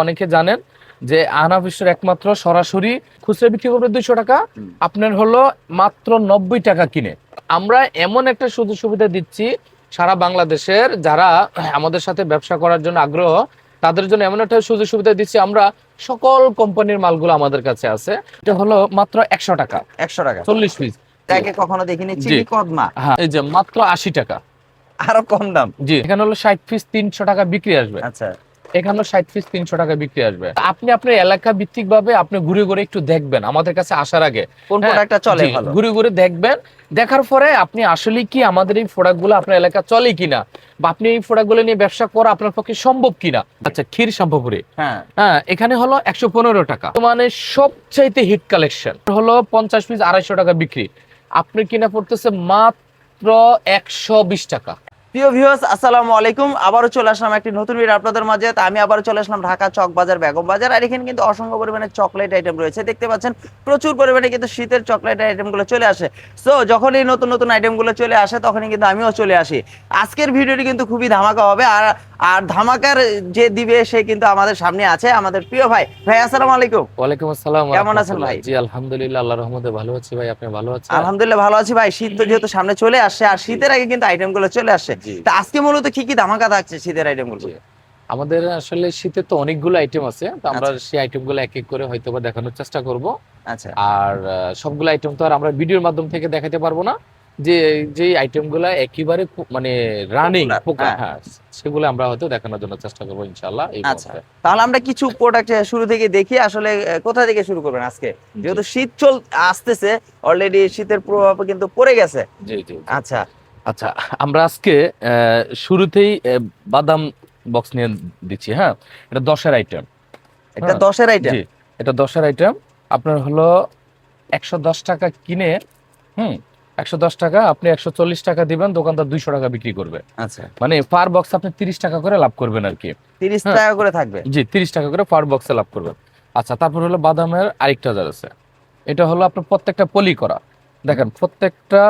অনেকে জানেন যে আহনাফ স্টোর একমাত্র সরাসরি খুচরা বিক্রি করবে দুইশো টাকা। আপনার হলো মাত্র নব্বই টাকা কিনে। আমরা এমন একটা সুযোগ সুবিধা দিচ্ছি সারা বাংলাদেশের যারা আমাদের সাথে ব্যবসা করার জন্য আগ্রহ তাদের জন্য এমন একটা সুযোগ সুবিধা দিচ্ছি আমরা সকল কোম্পানির মালগুলো আমাদের কাছে আছে। এটা হলো মাত্র একশো টাকা। একশো টাকা। চল্লিশ পিস। তাকে কখনো দেখিনি? চিনি কদমা হ্যাঁ এই যে মাত্র আশি টাকা। আরও কম দাম। জি। এখানে হলো ষাট পিস তিনশো টাকা বিক্রি আসবে। আচ্ছা। এখানে ষাট পিস তিনশো টাকা বিক্রি আসবে। আপনি আপনার এলাকা ভিত্তিক ভাবে আপনি ঘুরে ঘুরে একটু দেখবেন আমাদের কাছে আসার আগে। কোন হ্যাঁ, প্রোডাক্টটা চলে ঘুরে ঘুরে দেখবেন। দেখার পরে আপনি আসলে কি আমাদের এই প্রোডাক্টগুলো আপনার এলাকা চলে কিনা? বা আপনি এই প্রোডাক্টগুলো নিয়ে ব্যবসা করা আপনার পক্ষে সম্ভব কিনা? আচ্ছা ক্ষীর শ্যাম্পুপুরি হ্যাঁ। হ্যাঁ এখানে হলো একশো পনেরো টাকা। মানে সবচাইতে হিট কালেকশন হলো পঞ্চাশ পিস আড়াইশো টাকা বিক্রি। আপনি কিনা পড়তেছে মাত্র একশো বিশ টাকা। প্রিয় ভিউয়ার্স আসসালামু আলাইকুম। আবারও চলে আসলাম একটি নতুন ভিডিও আপনাদের মাঝে। তা আমি আবারও চলে আসলাম ঢাকা চক বাজার বেগম বাজার। আর এখানে কিন্তু অসংখ্য পরিমাণে চকলেট আইটেম রয়েছে। দেখতে পাচ্ছেন প্রচুর পরিমাণে কিন্তু শীতের চকলেট আইটেমগুলো চলে আসে। সো যখন এই নতুন নতুন আইটেমগুলো চলে আসে তখনই কিন্তু আমিও চলে আসি। আজকের ভিডিওটি কিন্তু খুবই ধামাকা হবে। আর আর ধামাকার যে দিবে সে কিন্তু আমাদের সামনে আছে আমাদের প্রিয় ভাই। ভাই আসসালামু আলাইকুম। ওয়ালাইকুম আসসালাম কেমন আছেন ভাই? জি আলহামদুলিল্লাহ আল্লাহ রহমতে ভালো আছি ভাই। আপনি ভালো আছেন? আলহামদুলিল্লাহ ভালো আছি ভাই। শীত তো যেহেতু সামনে চলে আসছে আর শীতের আগে কিন্তু আইটেমগুলো চলে আসছে জি। তা আজকে মূলত কি কি ধামাকা থাকছে শীতের আইটেমগুলো জি। আমাদের আসলে শীতে তো অনেকগুলো আইটেম আছে তো আমরা আচ্ছা। সেই আইটেমগুলো এক এক করে হয়তো বা দেখানোর চেষ্টা করব আচ্ছা আর সবগুলো আইটেম তো আর আমরা ভিডিওর মাধ্যম থেকে দেখাতে পারব না যে যে আইটেমগুলো একেবারে পো- মানে রানিং হ্যাঁ। হ্যাঁ সেগুলো আমরা হয়তো দেখানোর জন্য চেষ্টা করব ইনশাআল্লাহ এই আচ্ছা। তাহলে আমরা কিছু প্রোডাক্ট শুরু থেকে দেখি আসলে কোথা থেকে শুরু করবেন আজকে যেহেতু শীত চল আসতেছে অলরেডি শীতের প্রভাব কিন্তু পড়ে গেছে জি জি। আচ্ছা আচ্ছা আমরা আজকে শুরুতেই বাদাম বক্স নিয়ে দিচ্ছি হ্যাঁ? এটা দশের আইটেম এটা হ্যাঁ, দশের আইটেম এটা দশের আইটেম আপনার হলো একশো দশ টাকা কিনে হুম একশো দশ টাকা আপনি একশো চল্লিশ টাকা দিবেন দোকানদার দুইশো টাকা বিক্রি করবে। আচ্ছা। মানে পার বক্স আপনি তিরিশ টাকা করে লাভ করবেন আর কি। তিরিশ হ্যাঁ। টাকা করে থাকবে? জি তিরিশ টাকা করে পার বক্সে লাভ করবেন। আচ্ছা তারপর হলো বাদামের আরেকটা জার আছে। এটা হলো আপনার প্রত্যেকটা পলি করা। দেখেন প্রত্যেকটা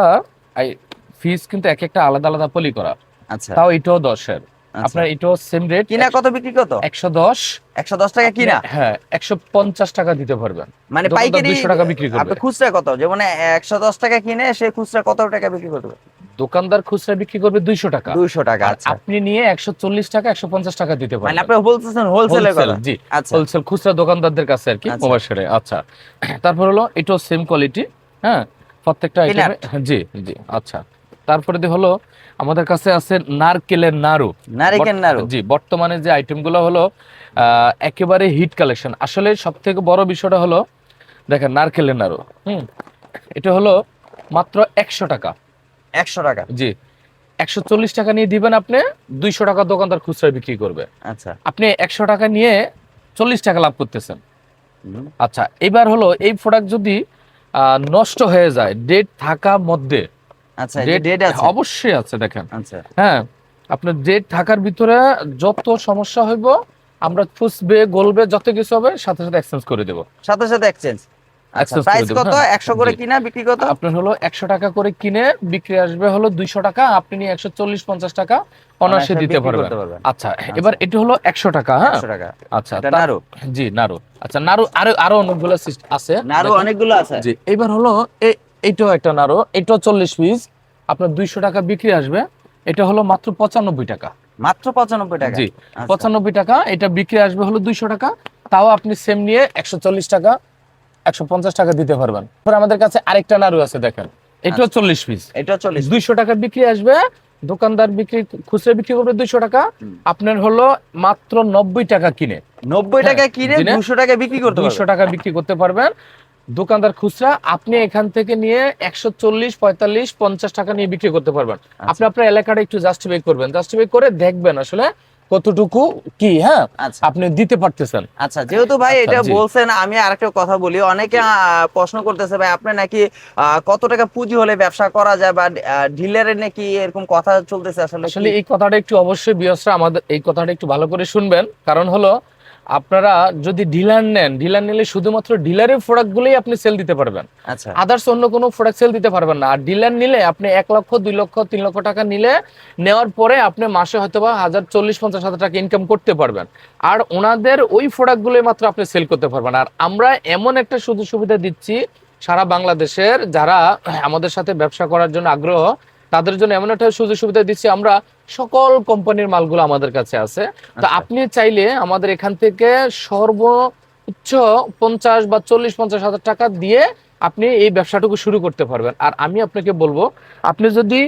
ফিস কিন্তু এক একটা আলাদা আলাদা পলি করা। আচ্ছা। তাও এটাও দশের। আচ্ছা। আপনার এটাও সেম রেট কিনা কত বিক্রি কত? একশো দশ। একশো দশ টাকা কিনা? হ্যাঁ একশো পঞ্চাশ টাকা দিতে পারবেন। মানে পাইকারি 200 টাকা বিক্রি করবে। আপনি খুচরা কত? যেমন একশো দশ টাকা কিনে সে খুচরা কত টাকা বিক্রি করবে? দোকানদার খুচরা বিক্রি করবে দুইশো টাকা। দুইশো টাকা আচ্ছা। আপনি নিয়ে একশো চল্লিশ টাকা একশো পঞ্চাশ টাকা দিতে মানে আপনি বলতেছেন হোলসেলের কথা জি আচ্ছা। হোলসেল খুচরা দোকানদারদের কাছে আর কি আচ্ছা। মোবাইল আচ্ছা। তারপর হলো এটাও সেম কোয়ালিটি হ্যাঁ প্রত্যেকটা আইটেম জি জি আচ্ছা। তারপরে হলো আমাদের কাছে আছে নারকেলের নাড়ু। নারিকেল নাড়ু। জি বর্তমানে যে আইটেমগুলো হলো একেবারে হিট কালেকশন আসলে সব থেকে বড় বিষয়টা হলো দেখেন নারকেলের নাড়ু হুম? এটা হলো মাত্র একশো টাকা। একশো টাকা। জি একশো চল্লিশ টাকা নিয়ে দিবেন আপনি দুইশো টাকা দোকানদার খুচরা বিক্রি করবে। আচ্ছা। আপনি একশো টাকা নিয়ে চল্লিশ টাকা লাভ করতেছেন। আচ্ছা এবার হলো এই প্রোডাক্ট যদি আহ, নষ্ট হয়ে যায় ডেট থাকা মধ্যে আচ্ছা ডেট আছে? অবশ্যই আছে দেখেন। আচ্ছা। হ্যাঁ আপনার ডেট থাকার ভিতরে যত সমস্যা হইব আমরা ফুসবে গলবে যত কিছু হবে সাথে সাথে এক্সচেঞ্জ করে দেব। সাথে সাথে এক্সচেঞ্জ আচ্ছা প্রাইস কত? হ্যাঁ। করে কিনা বিক্রি কত? আপনার হলো টাকা করে কিনে বিক্রি আসবে হলো টাকা আপনি নিয়ে একশো চল্লিশ পঞ্চাশ টাকা অনায়াসে অনায়াসে দিতে পারবেন। আচ্ছা এবার এটি হলো একশো টাকা হ্যাঁ? টাকা। আচ্ছা নাড়ু। জি নাড়ু। আচ্ছা নাড়ু আরও আরও অনেকগুলো আছে। দেখেন। অনেকগুলো আছে। জি এবার হলো এইটাও একটা নাড়ু এটাও চল্লিশ পিস। আপনার দুইশো টাকা বিক্রি আসবে। এটা হলো মাত্র পঁচানব্বই টাকা। মাত্র পঁচানব্বই টাকা? জি আচ্ছা। পঁচানব্বই টাকা এটা বিক্রি আসবে হলো দুইশো টাকা। তাও আপনি সেম নিয়ে একশো চল্লিশ টাকা একশো পঞ্চাশ টাকা দিতে পারবেন। তারপর আমাদের কাছে আরেকটা নাড়ু আছে দেখেন। এটাও চল্লিশ পিস। এটা চল্লিশ দুইশো টাকা বিক্রি আসবে দোকানদার বিক্রি খুচরা বিক্রি করবে দুইশো টাকা। আপনার হলো মাত্র নব্বই টাকা কিনে। নব্বই টাকা কিনে? দুশো টাকা বিক্রি করতে দুইশো টাকা বিক্রি করতে পারবেন। দোকানদার খুচরা আপনি এখান থেকে নিয়ে একশো চল্লিশ পঁয়তাল্লিশ পঞ্চাশ টাকা নিয়ে বিক্রি করতে পারবেন। আচ্ছা। আপনি আপনার এলাকাটা একটু জাস্টিফাই করবেন। জাস্টিফাই করে দেখবেন আসলে কতটুকু কি হ্যাঁ? আচ্ছা। আপনি দিতে পারতেছেন। আচ্ছা যেহেতু ভাই আচ্ছা, এটা বলছেন আমি আরেকটা কথা বলি। অনেকে প্রশ্ন করতেছে ভাই আপনি নাকি কত টাকা পুঁজি হলে ব্যবসা করা যায়? বা ডিলারের নাকি এরকম কথা চলতেছে আসলে আসলে এই কথাটা একটু অবশ্যই বিয়সরা আমাদের এই কথাটা একটু ভালো করে শুনবেন। কারণ হলো আপনারা যদি ডিলার নেন ডিলার নিলে শুধুমাত্র ডিলারের প্রোডাক্টগুলোই আপনি সেল দিতে পারবেন। আচ্ছা। আদার্স অন্য কোনো প্রোডাক্ট সেল দিতে পারবেন না। আর ডিলার নিলে আপনি এক লক্ষ দুই লক্ষ তিন লক্ষ টাকা নিলে নেওয়ার পরে আপনি মাসে হয়তো বা হাজার চল্লিশ পঞ্চাশ হাজার টাকা ইনকাম করতে পারবেন। আর ওনাদের ওই প্রোডাক্টগুলোই মাত্র আপনি সেল করতে পারবেন। আর আমরা এমন একটা সুযোগ সুবিধা দিচ্ছি সারা বাংলাদেশের যারা আমাদের সাথে ব্যবসা করার জন্য আগ্রহ তাদের জন্য এমন একটা সুযোগ সুবিধা দিচ্ছি আমরা সকল কোম্পানির মালগুলো আমাদের কাছে আছে তো আচ্ছা। আপনি চাইলে আমাদের এখান থেকে সর্ব উচ্চ পঞ্চাশ বা চল্লিশ পঞ্চাশ হাজার টাকা দিয়ে আপনি এই ব্যবসাটুকু শুরু করতে পারবেন আর আমি আপনাকে বলব আপনি যদি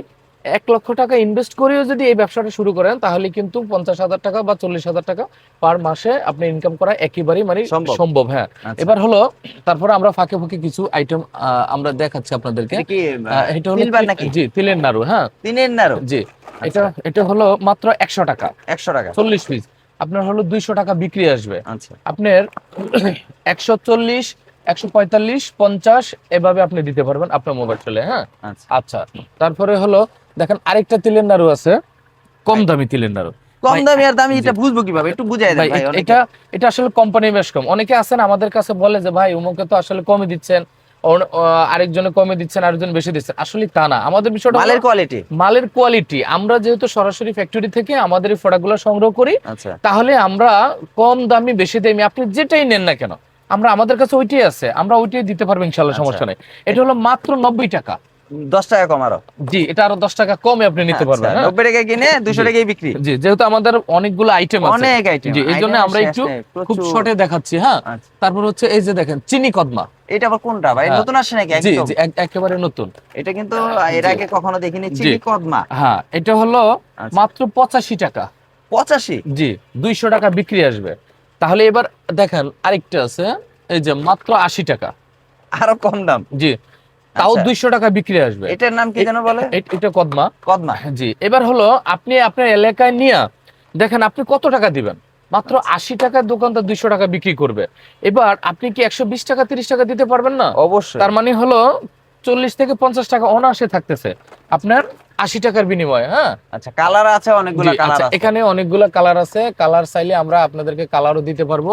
এক লক্ষ টাকা ইনভেস্ট করেও যদি এই ব্যবসাটা শুরু করেন তাহলে কিন্তু পঞ্চাশ হাজার টাকা বা চল্লিশ হাজার টাকা পার মাসে আপনি ইনকাম করা একেবারেই মানে সম্ভব। হ্যাঁ। আচ্ছা। এবার হলো তারপরে আমরা ফাঁকে ফাঁকে কিছু আইটেম আমরা দেখাচ্ছি আপনাদেরকে। এটা হলো জি তিলের নাড়ু হ্যাঁ। তিনের নাড়ু? জি। এটা এটা হলো মাত্র একশো টাকা। একশো টাকা। চল্লিশ পিস আপনার হলো দুইশো টাকা বিক্রি আসবে। আচ্ছা। আপনার একশো চল্লিশ একশো পঁয়তাল্লিশ পঞ্চাশ এভাবে আপনি দিতে পারবেন আপনার মোবাইল চলে হ্যাঁ। আচ্ছা। আচ্ছা। তারপরে হলো দেখেন আরেকটা তিলের নাড়ু আছে কম দামি তিলের নাড়ু কম দামি আর দামি এটা বুঝব কীভাবে? একটু বুঝাই দেন ভাই এটা এটা আসলে কোম্পানি বেশ কম। অনেকে আছেন আমাদের কাছে বলে যে ভাই উমুকে তো আসলে কমে দিচ্ছেন। আরেকজনে কমে দিচ্ছেন আরেকজন বেশি দিচ্ছেন। আসলে তা না। আমাদের বিষয়টা মালের কোয়ালিটি মালের কোয়ালিটি আমরা যেহেতু সরাসরি ফ্যাক্টরি থেকে আমাদের এই প্রোডাক্টগুলো সংগ্রহ করি আচ্ছা। তাহলে আমরা কম দামি বেশি দামি আপনি যেটাই নেন না কেন আমরা আমাদের কাছে ওইটাই আছে। আমরা ওইটাই দিতে পারব ইনশাল্লাহ আচ্ছা। সমস্যা নেই। এটা হলো মাত্র নব্বই টাকা। দশ টাকা কম আরও। জি এটা আরও দশ টাকা কমে আপনি নিতে পারবেন আচ্ছা, হ্যাঁ? নব্বই টাকায় কিনে দুশো টাকায় বিক্রি। জি যেহেতু আমাদের অনেকগুলো আইটেম আছে। অনেক আইটেম জি এই জন্য আমরা একটু খুব শর্টে দেখাচ্ছি হ্যাঁ? তারপর হচ্ছে এই যে দেখেন চিনি কদমা। এটা আবার কোনটা ভাই? হ্যাঁ। নতুন আসে নাকি জি জি একেবারে নতুন। এটা কিন্তু এর আগে কখনো দেখিনি চিনি কদমা। হ্যাঁ এটা হলো আচ্ছা। মাত্র পঁচাশি টাকা। পঁচাশি? জি দুইশো টাকা বিক্রি আসবে। তাহলে এবার দেখেন আরেকটা আছে এই যে মাত্র আশি টাকা। আরও কম দাম। জি। তাও আচ্ছা। দুইশো টাকা বিক্রি আসবে। এটার নাম কি যেন বলে? এটা কদমা। কদমা। জি এবার হলো আপনি আপনার এলাকায় নিয়ে দেখেন আপনি কত টাকা দিবেন? মাত্র আশি টাকার দোকানদার দুইশো টাকা বিক্রি করবে। এবার আপনি কি একশো বিশ টাকা তিরিশ টাকা দিতে পারবেন না? অবশ্যই। তার মানে হলো চল্লিশ থেকে পঞ্চাশ টাকা অনায়াসে থাকতেছে। আপনার আশি টাকার বিনিময়ে হ্যাঁ? আচ্ছা কালার আছে অনেকগুলো কালার আচ্ছা, এখানে অনেকগুলো কালার আছে। কালার চাইলে আমরা আপনাদেরকে কালারও দিতে পারব।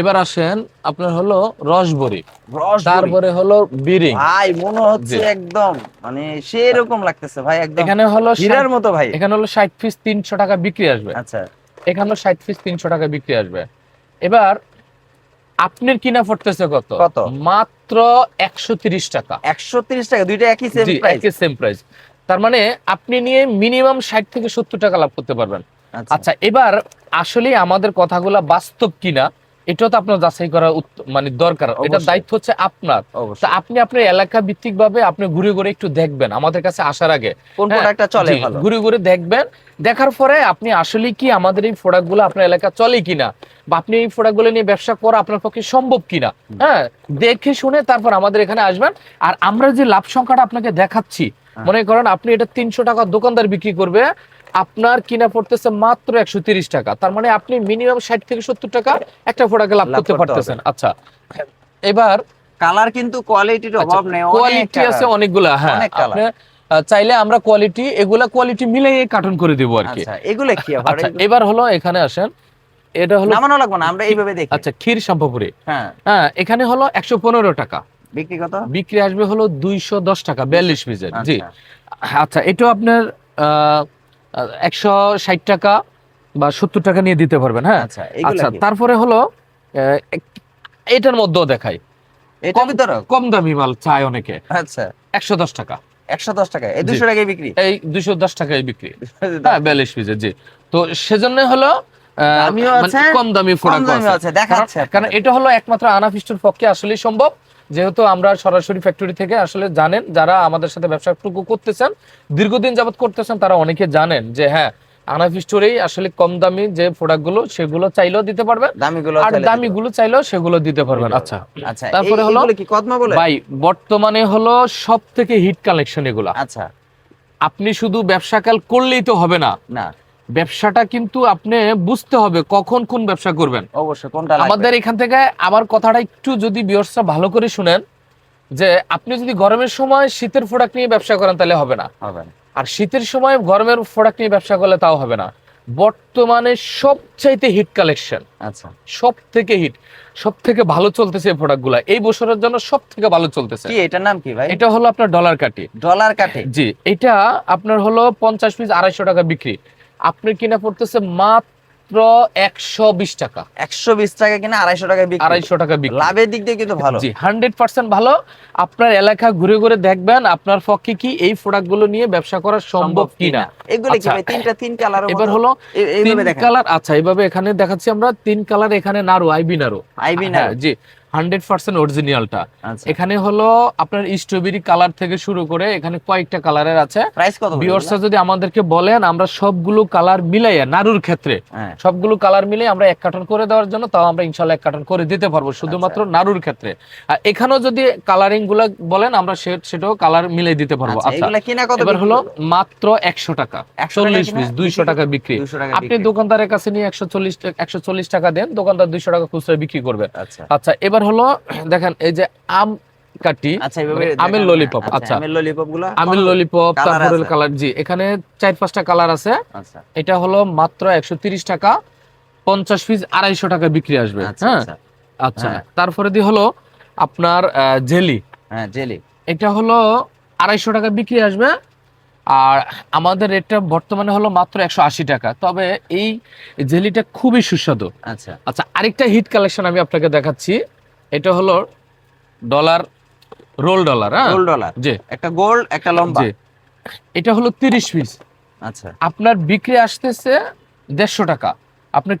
এবার আসেন আপনার হলো রসবরি রস তারপরে হলো বিরিং। ভাই মনে হচ্ছে একদম মানে সেরকম লাগতেছে ভাই একদম এখানে হলো হীরার মতো ভাই। এখানে হলো ষাট পিস তিনশো টাকা বিক্রি আসবে। আচ্ছা। এখানে হলো ষাট পিস তিনশো টাকা বিক্রি আসবে। এবার আপনার কিনা পড়তেছে কত? কত? মাত্র একশো তিরিশ টাকা। একশো তিরিশ টাকা দুইটা একই সেম প্রাইস একই সেম প্রাইস তার মানে আপনি নিয়ে মিনিমাম ষাট থেকে সত্তর টাকা লাভ করতে পারবেন। আচ্ছা। এবার আসলে আমাদের কথাগুলা বাস্তব কিনা এটাও তো আপনার যাচাই করা মানে দরকার। এটা দায়িত্ব হচ্ছে আপনার। তা আপনি আপনার এলাকা ভিত্তিক ভাবে আপনি ঘুরে ঘুরে একটু দেখবেন আমাদের কাছে আসার আগে। কোন হ্যাঁ, প্রোডাক্টটা চলে ঘুরে ঘুরে দেখবেন। দেখার পরে আপনি আসলে কি আমাদের এই প্রোডাক্টগুলো আপনার এলাকা চলে কিনা বা আপনি এই প্রোডাক্টগুলো নিয়ে ব্যবসা করা আপনার পক্ষে সম্ভব কিনা। হ্যাঁ? দেখে শুনে তারপর আমাদের এখানে আসবেন। আর আমরা যে লাভ সংখ্যাটা আপনাকে দেখাচ্ছি হ্যাঁ। মনে করেন আপনি এটা তিনশো টাকা দোকানদার বিক্রি করবে আপনার কিনা পড়তেছে মাত্র একশো তিরিশ টাকা। তার মানে আপনি মিনিমাম ষাট থেকে সত্তর টাকা একটা প্রোডাক্টে লাভ করতে পারতেছেন। আচ্ছা এবার কালার কিন্তু কোয়ালিটির অভাব নেই কোয়ালিটি আছে অনেকগুলা হ্যাঁ। আপনি চাইলে আমরা কোয়ালিটি এগুলা কোয়ালিটি মিলিয়ে কার্টুন করে দেবো আর কি। আচ্ছা এগুলো কি আচ্ছা এবার হলো এখানে আসেন এটা হলো নামানো লাগবে না আমরা এইভাবে দেখি। আচ্ছা ক্ষীর শ্যাম্পুপুরি। হ্যাঁ। হ্যাঁ এখানে হলো একশো পনেরো টাকা। বিক্রি কত? বিক্রি আসবে হলো দুইশো দশ টাকা বিয়াল্লিশ পিসের জি। আচ্ছা। আচ্ছা এটাও আপনার একশো ষাট টাকা বা সত্তর টাকা নিয়ে দিতে পারবেন হ্যাঁ? আচ্ছা আচ্ছা? তারপরে হলো এটার মধ্যেও দেখাই। এটা ভিতরে কম দামি মাল চায় অনেকে। আচ্ছা। একশো দশ টাকা। একশো দশ টাকা? এই দুশো টাকায় বিক্রি? এই দুশো দশ টাকায় বিক্রি। হ্যাঁ বিয়াল্লিশ পিসের জি। তো সেজন্য হলো আহ, দামিও মানে আছে, কম দামি কম কারণ- কারণ এটা হলো একমাত্র আনাফিস্টোর পক্ষে আসলেই সম্ভব। যেহেতু আমরা সরাসরি ফ্যাক্টরি থেকে আসলে জানেন যারা আমাদের সাথে ব্যবসাটুকু করতেছেন দীর্ঘদিন যাবত করতেছেন তারা অনেকে জানেন যে হ্যাঁ আনাফিস্টোরেই আসলে কম দামি যে প্রোডাক্টগুলো সেগুলো চাইলেও দিতে পারবেন দামিগুলো আর চলে দিবে। দামিগুলো চাইলেও সেগুলো দিতে পারবেন। আচ্ছা। আচ্ছা তারপরে হলো কি কদমা বলে? ভাই বর্তমানে হলো সব থেকে হিট কালেকশন এগুলা। আচ্ছা। আপনি শুধু ব্যবসাকাল করলেই তো হবে না। না। ব্যবসাটা কিন্তু আপনি বুঝতে হবে কখন কোন ব্যবসা করবেন। অবশ্যই কোনটা আমাদের এখান থেকে আমার কথাটা একটু যদি বিয়র্সরা ভালো করে শুনেন যে আপনি যদি গরমের সময় শীতের প্রোডাক্ট নিয়ে ব্যবসা করেন তাহলে হবে না। হবে আর শীতের সময় গরমের প্রোডাক্ট নিয়ে ব্যবসা করলে তাও হবে না। বর্তমানে সবচাইতে হিট কালেকশন আচ্ছা। সব থেকে হিট সব থেকে ভালো চলতেছে এই প্রোডাক্টগুলো এই বছরের জন্য সব থেকে ভালো চলতেছে। কি এটার নাম কি ভাই? এটা হলো আপনার ডলার কাটি ডলার কাটে জি এটা আপনার হলো পঞ্চাশ পিস আড়াইশো টাকা বিক্রি। আপনি কিনা পড়তেছে মাত্র একশো বিশ টাকা। একশো বিশ টাকা কিনা আড়াইশো টাকা বিক্রি। আড়াইশো টাকা বিক্রি। লাভের দিক দিয়ে কিন্তু ভালো। জি হান্ড্রেড পার্সেন্ট ভালো। আপনার এলাকা ঘুরে ঘুরে দেখবেন আপনার পক্ষে কি এই প্রোডাক্টগুলো নিয়ে ব্যবসা করা সম্ভব কিনা? এগুলো কি আচ্ছা। ভাই তিনটা তিন কালার এবার হলো তিন কালার আচ্ছা এইভাবে এখানে দেখাচ্ছি আমরা। তিন কালার এখানে নাড়ু আইবি নাড়ু। আইবি হ্যাঁ জি। হান্ড্রেড পার্সেন্ট অরিজিনালটা। আচ্ছা। এখানে হলো আপনার স্ট্রবেরি কালার থেকে শুরু করে এখানে কয়েকটা কালারের আছে। ভিউয়ার্সরা যদি আমাদেরকে বলেন আমরা সবগুলো কালার মিলাইয়া নাড়ুর ক্ষেত্রে হ্যাঁ। সবগুলো কালার মিলে আমরা এক কার্টন করে দেওয়ার জন্য তাও আমরা ইনশাল্লাহ এক কার্টন করে দিতে পারব শুধুমাত্র আচ্ছা। নাড়ুর ক্ষেত্রে। আর এখানেও যদি কালারিংগুলো বলেন আমরা সেটাও কালার মিলে দিতে পারব। আচ্ছা আচ্ছা এবার হলো মাত্র একশো টাকা 100 টাকা চল্লিশ পিস দুইশো টাকা বিক্রি। আপনি দোকানদারের কাছে নিয়ে একশো চল্লিশ একশো চল্লিশ টাকা দেন দোকানদার দুইশো টাকা খুচরা বিক্রি করবে। আচ্ছা। আচ্ছা এবার হলো দেখেন এই যে আম কাটি আচ্ছা মানে আমের ললিপপ আচ্ছা আমের ললিপপগুলা আমের ললিপপ তারপরে কালার জি এখানে চার পাঁচটা কালার আছে। আচ্ছা। এটা হলো মাত্র একশো টাকা পঞ্চাশ পিস আড়াইশো টাকা বিক্রি আসবে আচ্ছা হ্যাঁ। আচ্ছা। আচ্ছা হ্যাঁ। তারপরে দিয়ে হলো আপনার জেলি। হ্যাঁ জেলি। এটা হলো আড়াইশো টাকা বিক্রি আসবে আর আমাদের রেটটা বর্তমানে হলো মাত্র একশো আশি টাকা। তবে এই জেলিটা খুবই সুস্বাদু। আচ্ছা। আচ্ছা আরেকটা হিট কালেকশন আমি আপনাকে দেখাচ্ছি। এটা হলো ডলার রোল ডলার হ্যাঁ? Roll dollar. জি। একটা গোল্ড একটা লম্বা। জি। এটা হলো তিরিশ পিস। আচ্ছা। আপনার বিক্রি আসতেছে দেড়শো টাকা। আপনার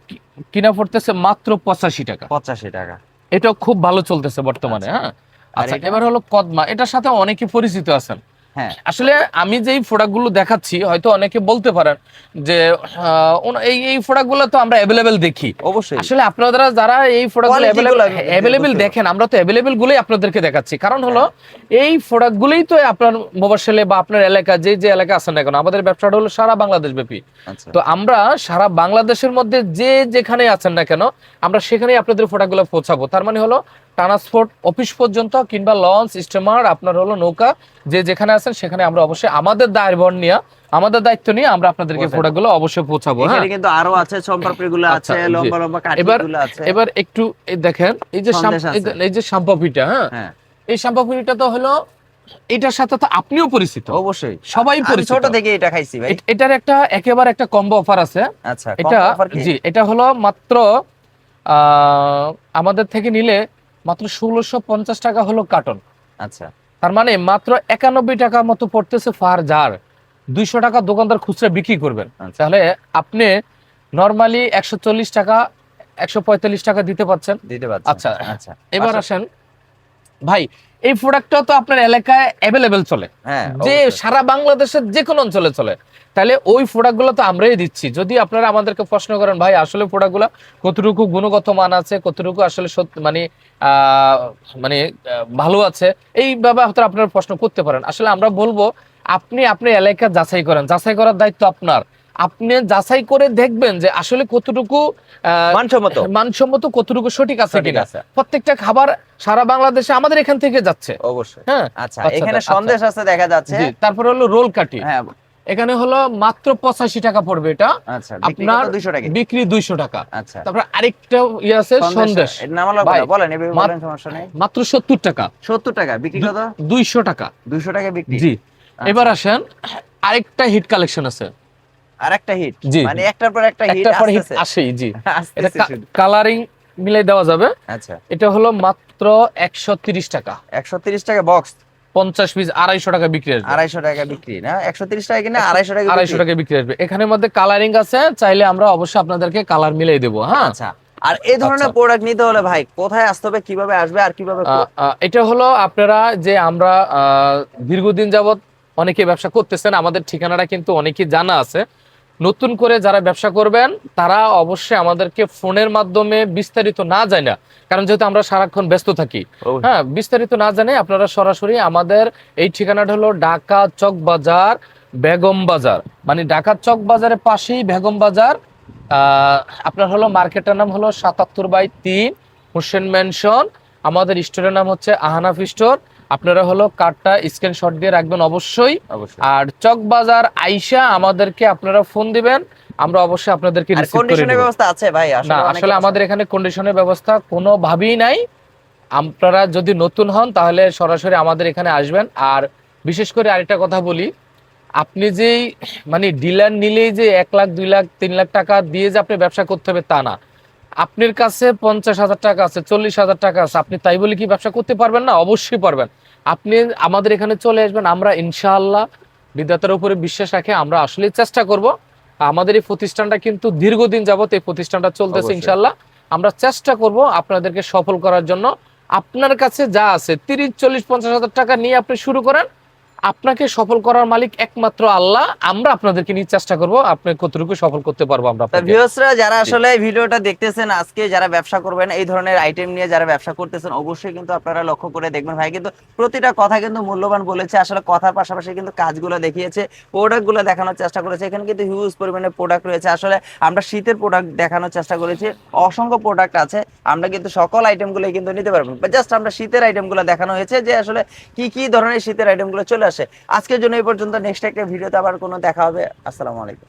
কিনা পড়তেছে মাত্র পঁচাশি টাকা। পঁচাশি টাকা। এটা খুব ভালো চলতেছে বর্তমানে আচ্ছা। হ্যাঁ? আচ্ছা? এবার হলো কদমা। এটার সাথে অনেকে পরিচিত আছেন। আসলে আমি যেই প্রোডাক্টগুলো দেখাচ্ছি হয়তো অনেকে বলতে পারেন যে এই এই প্রোডাক্টগুলো তো আমরা অ্যাভেলেবেল দেখি। অবশ্যই। আসলে আপনারা যারা এই প্রোডাক্টগুলো আমি অ্যাভেলেবেল দেখেন আমরা তো অ্যাভেলেবেল গুলোই আপনাদেরকে দেখাচ্ছি। কারণ হলো এই প্রোডাক্টগুলোই তো আপনার মোবাশেলে বা আপনার এলাকা যে যে এলাকা আছেন না কেন আমাদের ব্যবসাটা হলো সারা বাংলাদেশ ব্যাপী। আচ্ছা। তো আমরা সারা বাংলাদেশের মধ্যে যে যেখানে আছেন না কেন আমরা সেখানেই আপনাদের প্রোডাক্টগুলো পৌঁছাবো। তার মানে হলো ট্রান্সপোর্ট অফিস পর্যন্ত কিংবা লঞ্চ স্টিমার আপনার হলো নৌকা যে যেখানে আছেন সেখানে আমরা অবশ্যই আমাদের দায়বর নিয়ে আমাদের দায়িত্ব নিয়ে আমরা আপনাদেরকে। প্রোডাক্টগুলো অবশ্যই পৌঁছাবো হ্যাঁ। কিন্তু আরও আছে সম্পারপুরি গুলো আচ্ছা, আছে লম্বা লম্বা কাঠি এবার- আছে। এবার একটু দেখেন এই যে এই যে-। শ্যাম্পাপিটা হ্যাঁ। হ্যাঁ। এই শ্যাম্পাপিটা তো হলো এটার সাথে তো আপনিও পরিচিত। অবশ্যই। সবাই পরিচিত ছোট থেকে এটা খাইছি ভাই। এটার একটা একেবারে একটা কম্বো অফার আছে। আচ্ছা এটা? জি এটা হলো মাত্র আহ, আমাদের থেকে নিলে মাত্র ষোলোশো পঞ্চাশ টাকা হলো কার্টন আচ্ছা। তার মানে মাত্র একানব্বই টাকা মতো পড়তেছে ফার জার দুইশো টাকা দোকানদার খুচরা বিক্রি করবেন। আচ্ছা। তাহলে আপনি নর্মালি একশো চল্লিশ টাকা একশো পঁয়তাল্লিশ টাকা দিতে পাচ্ছেন দিতে পাচ্ছেন আচ্ছা। আচ্ছা। এবার আচ্ছা। আসেন। ভাই এই প্রোডাক্টটা তো আপনার এলাকায় অ্যাভেলেবেল চলে। হ্যাঁ যে সারা বাংলাদেশের যে কোনো অঞ্চলে চলে। তাহলে ওই প্রোডাক্টগুলো তো আমরাই দিচ্ছি। যদি আপনারা আমাদেরকে প্রশ্ন করেন ভাই আসলে প্রোডাক্টগুলো কতটুকু গুণগত মান আছে? কতটুকু আসলে সত্যি মানে আহ, মানে ভালো আছে? এইভাবে হয়তো আপনারা প্রশ্ন করতে পারেন। আসলে আমরা বলব আপনি আপনি এলাকা যাচাই করেন। যাচাই করার দায়িত্ব আপনার। আপনি যাচাই করে দেখবেন যে আসলে কতটুকু মানসম্মত। মানসম্মত কতটুকু সঠিক আছে কিনা। প্রত্যেকটা খাবার সারা বাংলাদেশে আমাদের এখান থেকে যাচ্ছে। অবশ্যই। হ্যাঁ? আচ্ছা আচ্ছা, এখানে আচ্ছা। সন্দেশ আছে দেখা যাচ্ছে। তারপরে হলো রোল কাটি। হ্যাঁ। এখানে হলো মাত্র পঁচাশি টাকা পড়বে এটা। আচ্ছা আপনার আপনার 200 টাকা। বিক্রি দুইশো টাকা। আচ্ছা। তারপর আরেকটা ইয়ে আছে সন্দেশ। মাত্র সত্তর টাকা। 70 টাকা বিক্রি কত? দুইশো টাকা। 200 টাকা বিক্রি। জি। এবার আসেন আরেকটা হিট কালেকশন আছে। আর একটা হিট মানে একটার পর একটা হিট একটা পর হিট আসেই জি। এটা কালারিং মিলাই দেওয়া যাবে। আচ্ছা। এটা হলো মাত্র একশো তিরিশ টাকা। 130 টাকা বক্স পঞ্চাশ পিস আড়াইশো টাকা বিক্রি আসবে। আড়াইশো টাকা বিক্রি না? 130 টাকা কিনা আড়াইশো টাকা আড়াইশো বিক্রি? টাকা বিক্রি আসবে। এখানের মধ্যে কালারিং আছে চাইলে আমরা অবশ্যই আপনাদেরকে কালার মিলাই দেবো হ্যাঁ? আচ্ছা। আর এই ধরনের আচ্ছা। প্রোডাক্ট নিতে হলে ভাই কোথায় আসতে হবে কীভাবে আসবে আর কীভাবে এটা হলো আপনারা যে আমরা দীর্ঘদিন যাবত অনেকে ব্যবসা করতেছেন আমাদের ঠিকানাটা কিন্তু অনেকে জানা আছে। নতুন করে যারা ব্যবসা করবেন তারা অবশ্যই আমাদেরকে ফোনের মাধ্যমে বিস্তারিত না যায় না। কারণ যেহেতু আমরা সারাক্ষণ ব্যস্ত থাকি। হ্যাঁ বিস্তারিত না জানে আপনারা সরাসরি আমাদের এই ঠিকানাটা হলো ঢাকা চক বাজার বেগম বাজার। মানে ঢাকা চক বাজারের পাশেই বেগম বাজার। আপনার হলো মার্কেটের নাম হলো সাতাত্তর বাই তিন হোসেন ম্যানশন। আমাদের স্টোরের নাম হচ্ছে আহানাফ স্টোর। আপনারা হলো কার্ডটা স্ক্রিনশট দিয়ে রাখবেন অবশ্যই। আর চক বাজার আইসা আমাদেরকে আপনারা ফোন দিবেন আমরা অবশ্যই আপনাদেরকে কন্ডিশনের ব্যবস্থা আছে ভাই না আসলে আমাদের এখানে কন্ডিশনের ব্যবস্থা কোনোভাবেই নাই। আপনারা যদি নতুন হন তাহলে সরাসরি আমাদের এখানে আসবেন। আর বিশেষ করে আরেকটা কথা বলি আপনি যেই মানে ডিলার নিলেই যে এক লাখ দুই লাখ তিন লাখ টাকা দিয়ে যে আপনি ব্যবসা করতে হবে তা না। আপনার কাছে পঞ্চাশ হাজার টাকা আছে চল্লিশ হাজার টাকা আছে আপনি তাই বলে কি ব্যবসা করতে পারবেন না? অবশ্যই পারবেন। আপনি আমাদের এখানে চলে আসবেন আমরা ইনশাআল্লাহ বিদ্যাতার উপরে বিশ্বাস রাখে আমরা আসলে চেষ্টা করব। আমাদের এই প্রতিষ্ঠানটা কিন্তু দীর্ঘদিন যাবত এই প্রতিষ্ঠানটা চলতেছে। ইনশাআল্লাহ। আমরা চেষ্টা করব আপনাদেরকে সফল করার জন্য। আপনার কাছে যা আছে তিরিশ চল্লিশ পঞ্চাশ হাজার টাকা নিয়ে আপনি শুরু করেন। আপনাকে সফল করার মালিক একমাত্র আল্লাহ। আমরা আপনাদেরকে নিয়ে চেষ্টা করব আপনি কতটুকু সফল করতে পারব আমরা ভিউয়ার্সরা যারা আসলে ভিডিওটা দেখতেছেন আজকে যারা ব্যবসা করবেন এই ধরনের আইটেম নিয়ে যারা ব্যবসা করতেছেন অবশ্যই কিন্তু আপনারা লক্ষ্য করে দেখবেন। ভাই কিন্তু প্রতিটা কথা কিন্তু মূল্যবান বলেছে। আসলে কথার পাশাপাশি কিন্তু কাজগুলো দেখিয়েছে প্রোডাক্টগুলো দেখানোর চেষ্টা করেছে। এখানে কিন্তু হিউজ পরিমাণে প্রোডাক্ট রয়েছে। আসলে আমরা শীতের প্রোডাক্ট দেখানোর চেষ্টা করেছি। অসংখ্য প্রোডাক্ট আছে। আমরা কিন্তু সকল আইটেমগুলো কিন্তু নিতে পারব। জাস্ট আমরা শীতের আইটেমগুলো দেখানো হয়েছে যে আসলে কি কি ধরনের শীতের আইটেমগুলো চলে আসে। আজকের জন্য এই পর্যন্ত। নেক্সট একটা ভিডিওতে আবার কোনো দেখা হবে। আসসালামু আলাইকুম।